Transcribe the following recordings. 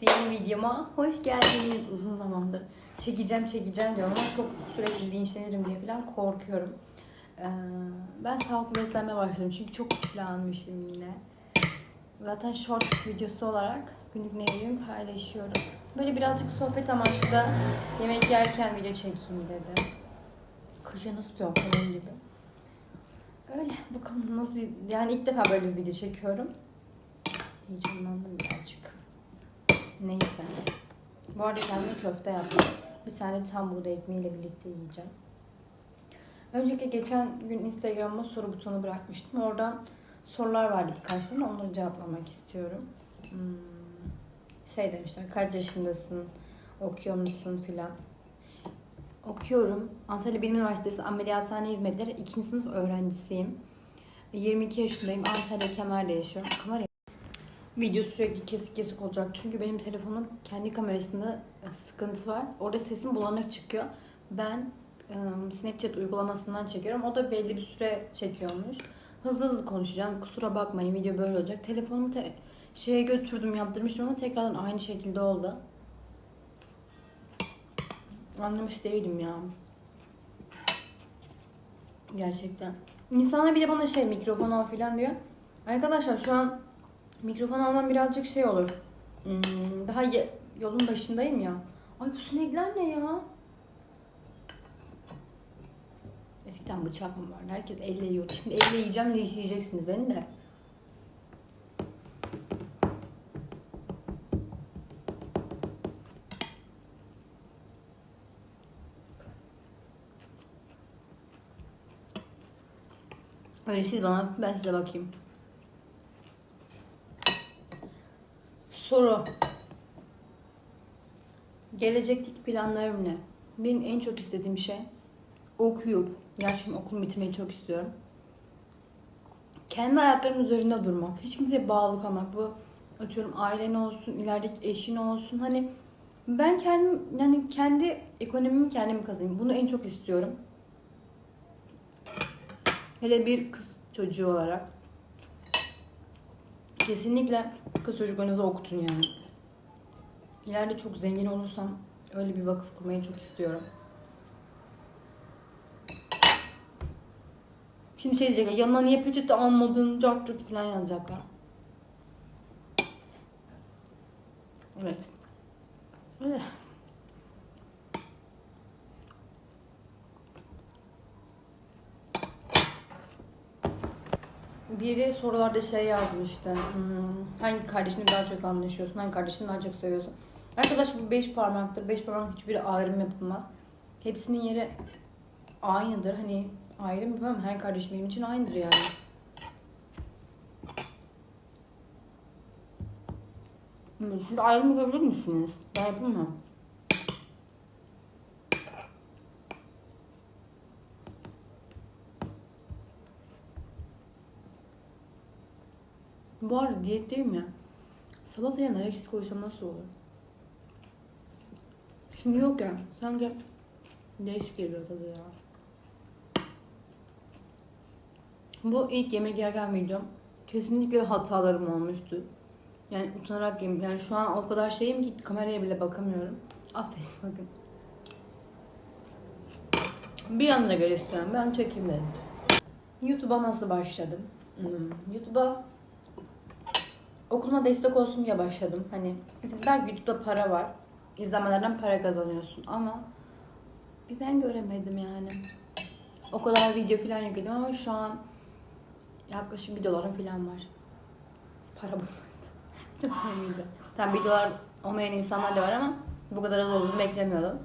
Yeni videoma hoş geldiniz. Uzun zamandır çekeceğim çekeceğim diyorum ama çok sürekli linçlenirim diye falan korkuyorum. Ee, ben sağlıklı beslenmeye başladım çünkü çok kilotlanmışım yine. Zaten short videosu olarak günlük ne yediğimi paylaşıyorum. Böyle birazcık sohbet amaçlı da yemek yerken video çekeyim dedi. Kışa nasıl yok onun gibi. Öyle bakalım nasıl yani ilk defa böyle bir video çekiyorum. Heyecanlandım birazcık. Neyse. Bu arada kendime köfte yaptım. Bir tane tam buğday ekmeğiyle birlikte yiyeceğim. Önceki geçen gün Instagram'ıma soru butonu bırakmıştım. Oradan sorular vardı birkaç tane. Onları cevaplamak istiyorum. Hmm, Şey demişler, kaç yaşındasın, okuyor musun filan. Okuyorum. Antalya Bilim Üniversitesi Ameliyathane Hizmetleri 2. sınıf öğrencisiyim. 22 yaşındayım. Antalya Kemer'de yaşıyorum. Kamera Video sürekli kesik kesik olacak. Çünkü benim telefonun kendi kamerasında e, sıkıntı var. Orada sesim bulanık çıkıyor. Ben e, Snapchat uygulamasından çekiyorum. O da belli bir süre çekiyormuş. Hızlı hızlı konuşacağım. Kusura bakmayın video böyle olacak. Telefonumu te- şeye götürdüm yaptırmıştım ama tekrardan aynı şekilde oldu. Anlamış değilim ya. Gerçekten. İnsanlar bir de bana şey mikrofon al falan diyor. Arkadaşlar şu an mikrofon almam birazcık şey olur. Hmm, daha yolun başındayım ya. Ay bu sinekler ne ya? Eskiden bıçak mı vardı? Herkes elle yiyordu. Şimdi elle yiyeceğim, linç yiyeceksiniz beni de. Öyle siz bana, ben size bakayım. Soru. Gelecekteki planlarım ne? Benim en çok istediğim şey okuyup, gerçekten okul bitirmeyi çok istiyorum. Kendi ayaklarımın üzerinde durmak. Hiç kimseye bağlı kalmak. Bu atıyorum ailen olsun, ilerideki eşin olsun. Hani ben kendim yani kendi ekonomimi kendim kazanayım. Bunu en çok istiyorum. Hele bir kız çocuğu olarak. Kesinlikle kız çocuklarınızı okutun yani. İleride çok zengin olursam öyle bir vakıf kurmayı çok istiyorum. Şimdi şey diyecekler, yanına niye peçete almadın, cart curt falan yazacaklar. Evet. Öyle. Biri sorularda şey yazmıştı. Hmm, hangi kardeşini daha çok anlaşıyorsun? Hangi kardeşini daha çok seviyorsun? Arkadaş bu beş parmaktır. Beş parmak hiçbiri ayrım yapılmaz. Hepsinin yeri aynıdır. Hani ayrım yapamam. Her kardeşim benim için aynıdır yani. Siz ayrım yapabilir misiniz? Ben yapamam. Bu arada diyetteyim ya. Salataya nar ekşisi koysam nasıl olur? Şimdi yok ya. Sence değişik geliyor tadı ya. Bu ilk yemek yerken videom. Kesinlikle hatalarım olmuştu. Yani utanarak yedim. Yani şu an o kadar şeyim ki kameraya bile bakamıyorum. Aferin bakın. Bir anda geliştiren ben çekeyim dedim. YouTube'a nasıl başladım? Hmm, YouTube'a okuluma destek olsun diye başladım. Hani belki YouTube'da para var. İzlemelerden para kazanıyorsun ama bir ben göremedim yani. O kadar video falan yükledim ama şu an yaklaşık bir dolarım falan var. Para bulmadı. Çok önemliydi. Tam bir dolar olmayan insanlar da var ama bu kadar az olduğunu beklemiyordum.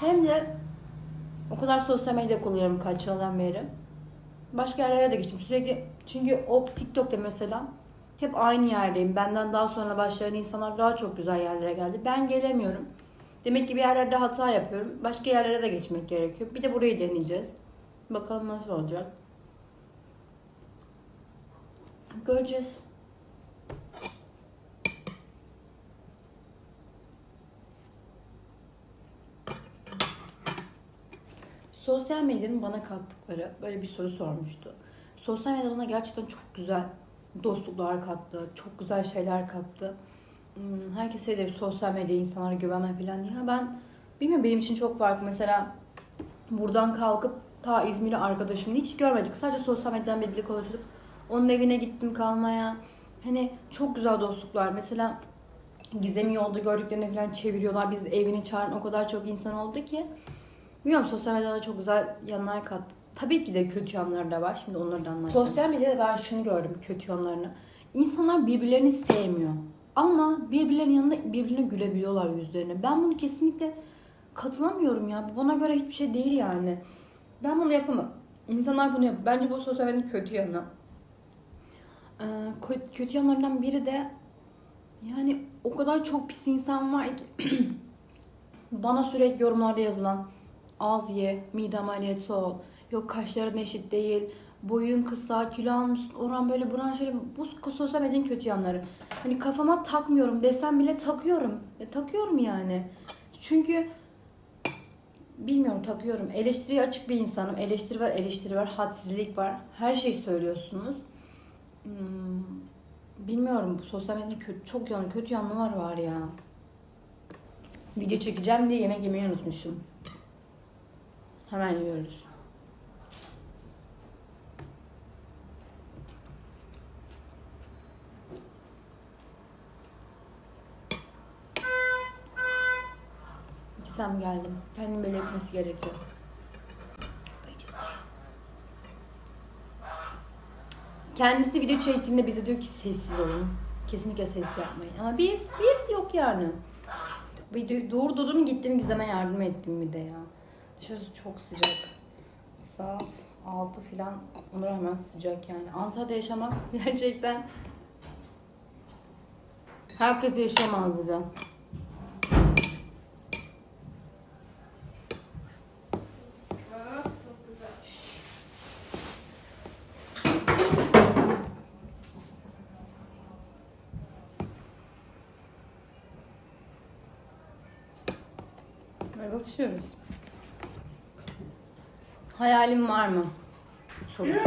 Hem de o kadar sosyal medya kullanıyorum kaç yıldan beri. Başka yerlere de geçtim. Sürekli çünkü o TikTok'ta mesela hep aynı yerdeyim. Benden daha sonra başlayan insanlar daha çok güzel yerlere geldi. Ben gelemiyorum. Demek ki bir yerlerde hata yapıyorum. Başka yerlere de geçmek gerekiyor. Bir de burayı deneyeceğiz. Bakalım nasıl olacak. Göreceğiz. Sosyal medyanın bana kattıkları böyle bir soru sormuştu. Sosyal medya bana gerçekten çok güzel dostluklar kattı, çok güzel şeyler kattı. Hmm, Herkes şey der sosyal medya insanlara güvenme falan diye. Ben bilmiyorum benim için çok farklı. Mesela buradan kalkıp ta İzmir'e arkadaşımı hiç görmedik. Sadece sosyal medyadan birbiriyle konuştuk. Onun evine gittim kalmaya. Hani çok güzel dostluklar. Mesela Gizem'i yolda gördüklerini falan çeviriyorlar. Biz evine çağıran o kadar çok insan oldu ki. Bilmiyorum sosyal medyada çok güzel yanlar kat. Tabii ki de kötü yanları da var. Şimdi onları da anlatacağım. Sosyal medyada ben şunu gördüm kötü yanlarını. İnsanlar birbirlerini sevmiyor. Ama birbirlerinin yanında birbirine gülebiliyorlar yüzlerine. Ben bunu kesinlikle katılamıyorum ya. Bu bana göre hiçbir şey değil yani. Ben bunu yapamam. İnsanlar bunu yapıyor. Bence bu sosyal medyanın kötü yanı. Ee, kö- kötü yanlarından biri de yani o kadar çok pis insan var ki bana sürekli yorumlarda yazılan az ye, mide ameliyatı ol, yok kaşların eşit değil, boyun kısa, kilo almışsın, oran böyle buran şöyle bu sosyal medyanın kötü yanları. Hani kafama takmıyorum desem bile takıyorum. E, takıyorum yani. Çünkü bilmiyorum takıyorum. Eleştiriye açık bir insanım. Eleştiri var, eleştiri var, hadsizlik var. Her şeyi söylüyorsunuz. Hmm, bilmiyorum bu sosyal medyanın kötü, çok yanı, kötü yanları var ya. Video çekeceğim diye yemek yemeyi unutmuşum. Hemen yiyoruz. Gitsem geldim. Kendim böyle etmesi gerekiyor. Kendisi video çektiğinde bize diyor ki sessiz olun. Kesinlikle ses yapmayın. Ama biz, biz yok yani. Video durdurdum gittim Gizem'e yardım ettim bir de ya. Dışarısı çok sıcak. Saat 6 falan. Ona rağmen sıcak yani. Antalya'da yaşamak gerçekten herkes yaşayamaz burada. Bakışıyoruz. Hayalim var mı? Sorusu.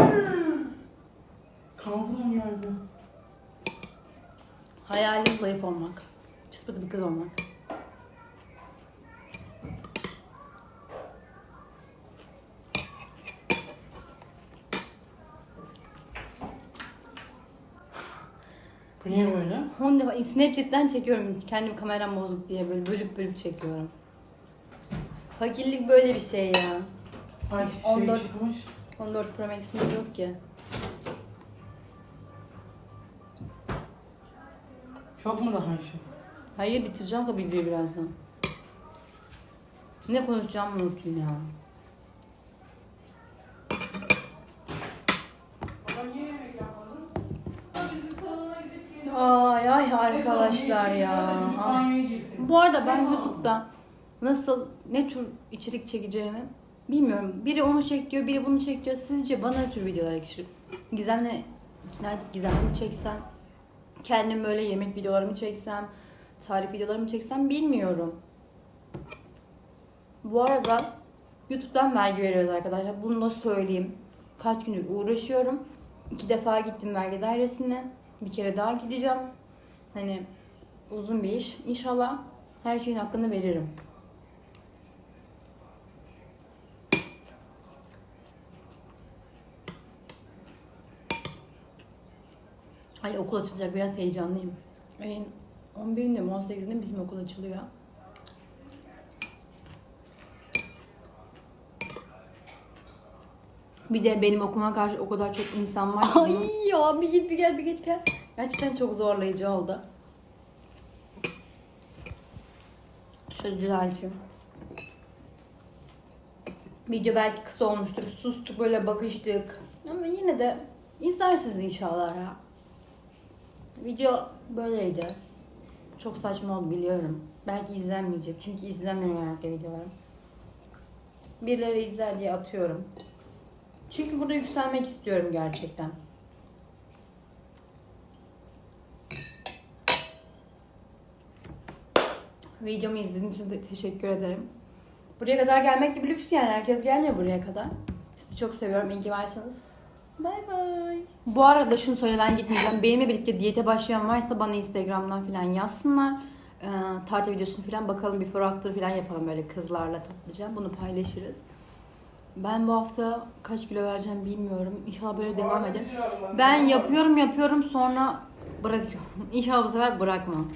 Kaldım yerde. Hayalim zayıf olmak. Çıtpıtı bir kız olmak. Bu niye böyle? Onu da Snapchat'ten çekiyorum. Kendim kameram bozuk diye böyle bölüp bölüp çekiyorum. Fakirlik böyle bir şey ya. Ay şey 14. çıkmış. 14 Pro Max'imiz yok ki. Çok mu daha şey? Hayır bitireceğim da videoyu birazdan. Ne konuşacağımı unuttum ya. Ay ay arkadaşlar ya. Bu arada ben? YouTube'da nasıl ne tür içerik çekeceğimi bilmiyorum. Biri onu çek diyor, biri bunu çek diyor. Sizce bana ne tür videolar yakışır? Gizem'le ikna edip Gizem'le mi çeksem? Kendim böyle yemek videolarımı çeksem? Tarif videolarımı çeksem bilmiyorum. Bu arada YouTube'dan vergi veriyoruz arkadaşlar. Bunu da söyleyeyim. Kaç gündür uğraşıyorum. İki defa gittim vergi dairesine. Bir kere daha gideceğim. Hani uzun bir iş. İnşallah her şeyin hakkını veririm. Ay okul açılacak biraz heyecanlıyım. Ayın 11'inde mi 18'inde bizim okul açılıyor. Bir de benim okuma karşı o kadar çok insan var ki. Ay ya bir git bir gel bir git gel. Gerçekten çok zorlayıcı oldu. Şöyle düzelteyim. Video belki kısa olmuştur. Sustuk böyle bakıştık. Ama yine de izlersiniz inşallah ya. Video böyleydi. Çok saçma oldu biliyorum. Belki izlenmeyecek. Çünkü izlenmiyor genellikle videolarım. Birileri izler diye atıyorum. Çünkü burada yükselmek istiyorum gerçekten. Videomu izlediğiniz için de teşekkür ederim. Buraya kadar gelmek bir lüks yani. Herkes gelmiyor buraya kadar. Sizi çok seviyorum. İyi ki varsınız. Bay bay. Bu arada şunu söyle ben gitmeyeceğim. Benimle birlikte diyete başlayan varsa bana Instagram'dan falan yazsınlar. Ee, tatil videosunu falan bakalım before after falan yapalım böyle kızlarla toplayacağım. Bunu paylaşırız. Ben bu hafta kaç kilo vereceğim bilmiyorum. İnşallah böyle devam eder. Ben yapıyorum yapıyorum sonra bırakıyorum. İnşallah bu sefer bırakmam.